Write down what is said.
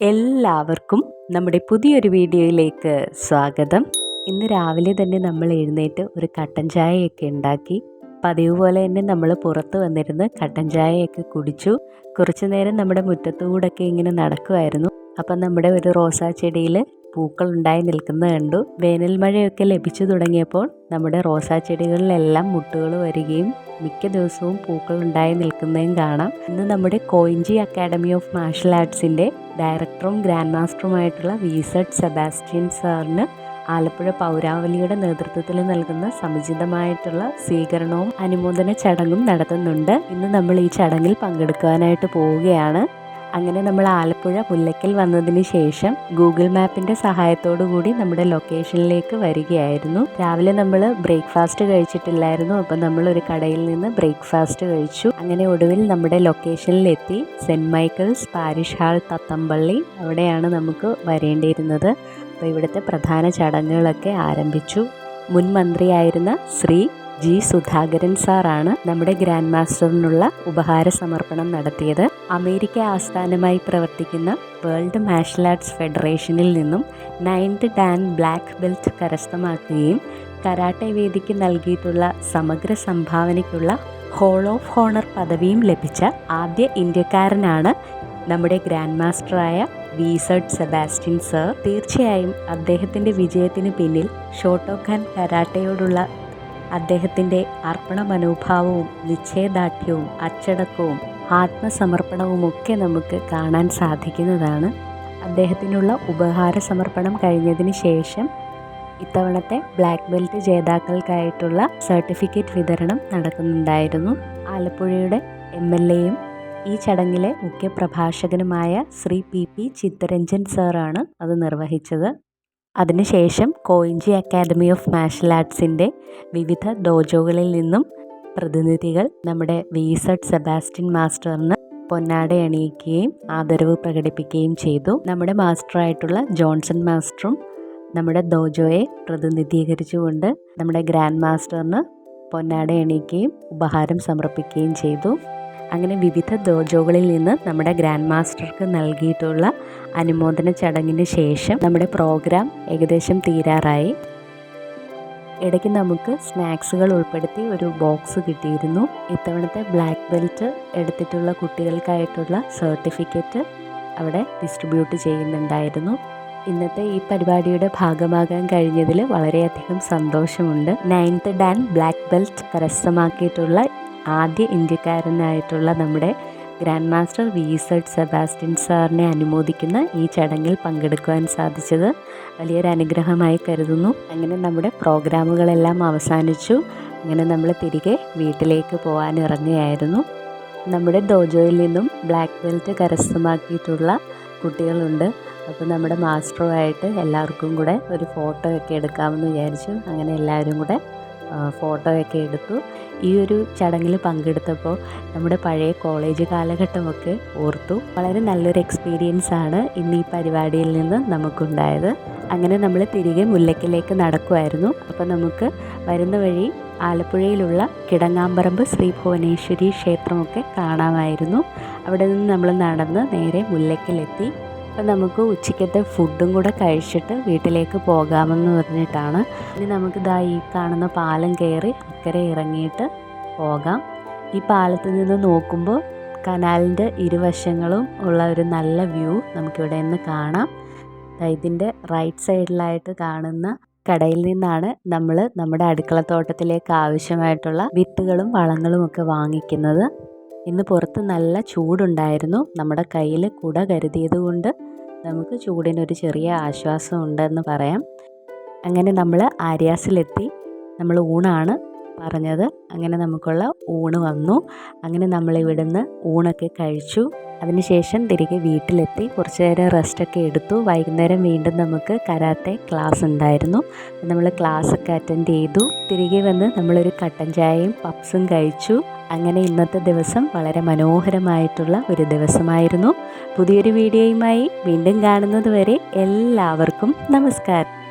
എല്ലാവർക്കും നമ്മുടെ പുതിയൊരു വീഡിയോയിലേക്ക് സ്വാഗതം. ഇന്ന് രാവിലെ തന്നെ നമ്മൾ എഴുന്നേറ്റ് ഒരു കട്ടൻ ചായയൊക്കെ ഉണ്ടാക്കി. പതിവ് പോലെ തന്നെ നമ്മൾ പുറത്ത് വന്നിരുന്ന് കട്ടൻ ചായയൊക്കെ കുടിച്ചു. കുറച്ചു നേരം നമ്മുടെ മുറ്റത്തുകൂടൊക്കെ ഇങ്ങനെ നടക്കുമായിരുന്നു അപ്പം നമ്മുടെ ഒരു റോസാ ചെടിയിൽ പൂക്കൾ ഉണ്ടായി നിൽക്കുന്നത് കണ്ടു. വേനൽ മഴയൊക്കെ ലഭിച്ചു തുടങ്ങിയപ്പോൾ നമ്മുടെ റോസാ ചെടികളിലെല്ലാം മുട്ടുകൾ വരികയും മിക്ക ദിവസവും പൂക്കൾ ഉണ്ടായി നിൽക്കുന്നതും കാണാം. ഇന്ന് നമ്മുടെ കോയിഞ്ചി അക്കാഡമി ഓഫ് മാർഷൽ ആർട്സിന്റെ ഡയറക്ടറും ഗ്രാൻഡ് മാസ്റ്ററുമായിട്ടുള്ള വിസഡ് സെബാസ്റ്റ്യൻ സാറിന് ആലപ്പുഴ പൗരാവലിയുടെ നേതൃത്വത്തിൽ നൽകുന്ന സമുചിതമായിട്ടുള്ള സ്വീകരണവും അനുമോദന ചടങ്ങും നടത്തുന്നുണ്ട്. ഇന്ന് നമ്മൾ ഈ ചടങ്ങിൽ പങ്കെടുക്കുവാനായിട്ട് പോവുകയാണ്. അങ്ങനെ നമ്മൾ ആലപ്പുഴ പുല്ലക്കൽ വന്നതിന് ശേഷം ഗൂഗിൾ മാപ്പിന്റെ സഹായത്തോടു കൂടി നമ്മുടെ ലൊക്കേഷനിലേക്ക് വരികയായിരുന്നു. രാവിലെ നമ്മൾ ബ്രേക്ക്ഫാസ്റ്റ് കഴിച്ചിട്ടില്ലായിരുന്നു. അപ്പം നമ്മൾ ഒരു കടയിൽ നിന്ന് ബ്രേക്ക്ഫാസ്റ്റ് കഴിച്ചു. അങ്ങനെ ഒടുവിൽ നമ്മുടെ ലൊക്കേഷനിലെത്തി saint Michael's parish hall Thathampally അവിടെയാണ് നമുക്ക് വരേണ്ടിയിരുന്നത്. അപ്പോൾ ഇവിടുത്തെ പ്രധാന ചടങ്ങുകളൊക്കെ ആരംഭിച്ചു. മുൻ മന്ത്രിയായിരുന്ന ശ്രീ ജി സുധാകരൻ സാറാണ് നമ്മുടെ ഗ്രാൻഡ് മാസ്റ്ററിനുള്ള ഉപഹാര സമർപ്പണം നടത്തിയത്. അമേരിക്ക ആസ്ഥാനമായി പ്രവർത്തിക്കുന്ന വേൾഡ് മാർഷൽ ആർട്സ് ഫെഡറേഷനിൽ നിന്നും നയൻത് ഡാൻ ബ്ലാക്ക് ബെൽറ്റ് കരസ്ഥമാക്കുകയും കരാട്ടെ വേദിക്ക് നൽകിയിട്ടുള്ള സമഗ്ര സംഭാവനയ്ക്കുള്ള ഹോൾ ഓഫ് ഹോണർ പദവിയും ലഭിച്ച ആദ്യ ഇന്ത്യക്കാരനാണ് നമ്മുടെ ഗ്രാൻഡ് മാസ്റ്ററായ വിസഡ് സെബാസ്റ്റ്യൻ സർ. തീർച്ചയായും അദ്ദേഹത്തിന്റെ വിജയത്തിന് പിന്നിൽ ഷോട്ടോഖാൻ കരാട്ടയോടുള്ള അദ്ദേഹത്തിന്റെ അർപ്പണ മനോഭാവവും നിശ്ചയദാർഢ്യവും അച്ചടക്കവും ആത്മസമർപ്പണവും ഒക്കെ നമുക്ക് കാണാൻ സാധിക്കുന്നതാണ്. അദ്ദേഹത്തിനുള്ള ഉപഹാര സമർപ്പണം കഴിഞ്ഞതിന് ശേഷം ഇത്തവണത്തെ ബ്ലാക്ക് ബെൽറ്റ് ജേതാക്കൾക്കായിട്ടുള്ള സർട്ടിഫിക്കറ്റ് വിതരണം നടക്കുന്നുണ്ടായിരുന്നു. ആലപ്പുഴയുടെ എം എൽ എയും ഈ ചടങ്ങിലെ മുഖ്യ പ്രഭാഷകനുമായ ശ്രീ പി പി ചിത്തരഞ്ജൻ സാറാണ് അത് നിർവഹിച്ചത്. അതിനുശേഷം കോയിഞ്ചി അക്കാദമി ഓഫ് മാർഷൽ ആർട്സിന്റെ വിവിധ ഡോജോകളിൽ നിന്നും പ്രതിനിധികൾ നമ്മുടെ വിസഡ് സെബാസ്റ്റ്യൻ മാസ്റ്ററിന് പൊന്നാട അണിയിക്കുകയും ആദരവ് പ്രകടിപ്പിക്കുകയും ചെയ്തു. നമ്മുടെ മാസ്റ്ററായിട്ടുള്ള ജോൺസൺ മാസ്റ്ററും നമ്മുടെ ദോജോയെ പ്രതിനിധീകരിച്ചുകൊണ്ട് നമ്മുടെ ഗ്രാൻഡ് മാസ്റ്ററിന് പൊന്നാട അണിയിക്കുകയും ഉപഹാരം സമർപ്പിക്കുകയും ചെയ്തു. അങ്ങനെ വിവിധ ദോജോകളിൽ നിന്ന് നമ്മുടെ ഗ്രാൻഡ് മാസ്റ്റർക്ക് നൽകിയിട്ടുള്ള അനുമോദന ചടങ്ങിന് ശേഷം നമ്മുടെ പ്രോഗ്രാം ഏകദേശം തീരാറായി. ഇടയ്ക്ക് നമുക്ക് സ്നാക്സുകൾ ഉൾപ്പെടുത്തി ഒരു ബോക്സ് കിട്ടിയിരുന്നു. ഇത്തവണത്തെ ബ്ലാക്ക് ബെൽറ്റ് എടുത്തിട്ടുള്ള കുട്ടികൾക്കായിട്ടുള്ള സർട്ടിഫിക്കറ്റ് അവിടെ ഡിസ്ട്രിബ്യൂട്ട് ചെയ്യുന്നുണ്ടായിരുന്നു. ഇന്നത്തെ ഈ പരിപാടിയുടെ ഭാഗമാകാൻ കഴിഞ്ഞതിൽ വളരെയധികം സന്തോഷമുണ്ട്. നയൻത്ത് ഡാൻ ബ്ലാക്ക് ബെൽറ്റ് കരസ്ഥമാക്കിയിട്ടുള്ള ആദ്യ ഇന്ത്യക്കാരനായിട്ടുള്ള നമ്മുടെ ഗ്രാൻഡ് മാസ്റ്റർ വിസഡ് സെബാസ്റ്റ്യൻ സാറിനെ അനുമോദിക്കുന്ന ഈ ചടങ്ങിൽ പങ്കെടുക്കുവാൻ സാധിച്ചത് വലിയൊരു അനുഗ്രഹമായി കരുതുന്നു. അങ്ങനെ നമ്മുടെ പ്രോഗ്രാമുകളെല്ലാം അവസാനിച്ചു. അങ്ങനെ നമ്മൾ തിരികെ വീട്ടിലേക്ക് പോകാൻ ഇറങ്ങുകയായിരുന്നു നമ്മുടെ ദോജോയിൽ നിന്നും ബ്ലാക്ക് ബെൽറ്റ് കരസ്ഥമാക്കിയിട്ടുള്ള കുട്ടികളുണ്ട്. അപ്പോൾ നമ്മുടെ മാസ്റ്ററുമായിട്ട് എല്ലാവർക്കും കൂടെ ഒരു ഫോട്ടോ ഒക്കെ എടുക്കാമെന്ന് വിചാരിച്ചു. അങ്ങനെ എല്ലാവരും കൂടെ ഫോട്ടോയൊക്കെ എടുത്തു. ഈ ഒരു ചടങ്ങിൽ പങ്കെടുത്തപ്പോൾ നമ്മുടെ പഴയ കോളേജ് കാലഘട്ടമൊക്കെ ഓർത്തു. വളരെ നല്ലൊരു എക്സ്പീരിയൻസ് ആണ് ഇന്ന് ഈ പരിപാടിയിൽ നിന്ന് നമുക്കുണ്ടായത്. അങ്ങനെ നമ്മൾ തിരികെ മുല്ലക്കിലേക്ക് നടക്കുമായിരുന്നു അപ്പോൾ നമുക്ക് വരുന്ന വഴി ആലപ്പുഴയിലുള്ള കിടങ്ങാമ്പറമ്പ് ശ്രീ ഭുവനേശ്വരി ക്ഷേത്രമൊക്കെ കാണാമായിരുന്നു. അവിടെ നിന്ന് നമ്മൾ നടന്ന് നേരെ മുല്ലക്കിലെത്തി. അപ്പം നമുക്ക് ഉച്ചയ്ക്കത്തെ ഫുഡും കൂടെ കഴിച്ചിട്ട് വീട്ടിലേക്ക് പോകാമെന്ന് പറഞ്ഞിട്ടാണ്. ഇനി നമുക്ക് ഇതാ ഈ കാണുന്ന പാലം കയറി അക്കരെ ഇറങ്ങിയിട്ട് പോകാം. ഈ പാലത്തിൽ നിന്ന് നോക്കുമ്പോൾ കനാലിന്റെ ഇരുവശങ്ങളും ഉള്ള ഒരു നല്ല വ്യൂ നമുക്കിവിടെ നിന്ന് കാണാം. ഇതിന്റെ റൈറ്റ് സൈഡിലായിട്ട് കാണുന്ന കടയിൽ നിന്നാണ് നമ്മൾ നമ്മുടെ അടുക്കളത്തോട്ടത്തിലേക്ക് ആവശ്യമായിട്ടുള്ള വിത്തുകളും വളങ്ങളും ഒക്കെ വാങ്ങിക്കുന്നത്. ഇന്ന് പുറത്ത് നല്ല ചൂടുണ്ടായിരുന്നു. നമ്മുടെ കയ്യിൽ കുട കരുതിയത് കൊണ്ട് നമുക്ക് ചൂടിനൊരു ചെറിയ ആശ്വാസം ഉണ്ടെന്ന് പറയാം. അങ്ങനെ നമ്മൾ ആര്യാസിലെത്തി. നമ്മൾ ഊണാണ്. പറഞ്ഞത്. അങ്ങനെ നമുക്കുള്ള ഊണ് വന്നു. അങ്ങനെ നമ്മൾ ഇവിടുന്ന് ഊണൊക്കെ കഴിച്ചു. അതിനുശേഷം തിരികെ വീട്ടിലെത്തി. കുറച്ച് നേരം റെസ്റ്റൊക്കെ എടുത്തു. വൈകുന്നേരം വീണ്ടും നമുക്ക് കരാത്തെ ക്ലാസ് ഉണ്ടായിരുന്നു. നമ്മൾ ക്ലാസ്സൊക്കെ അറ്റൻഡ് ചെയ്തു. തിരികെ വന്ന് നമ്മളൊരു കട്ടൻ ചായയും പപ്സും കഴിച്ചു. അങ്ങനെ ഇന്നത്തെ ദിവസം വളരെ മനോഹരമായിട്ടുള്ള ഒരു ദിവസമായിരുന്നു. പുതിയൊരു വീഡിയോയുമായി വീണ്ടും കാണുന്നത് വരെ എല്ലാവർക്കും നമസ്കാരം.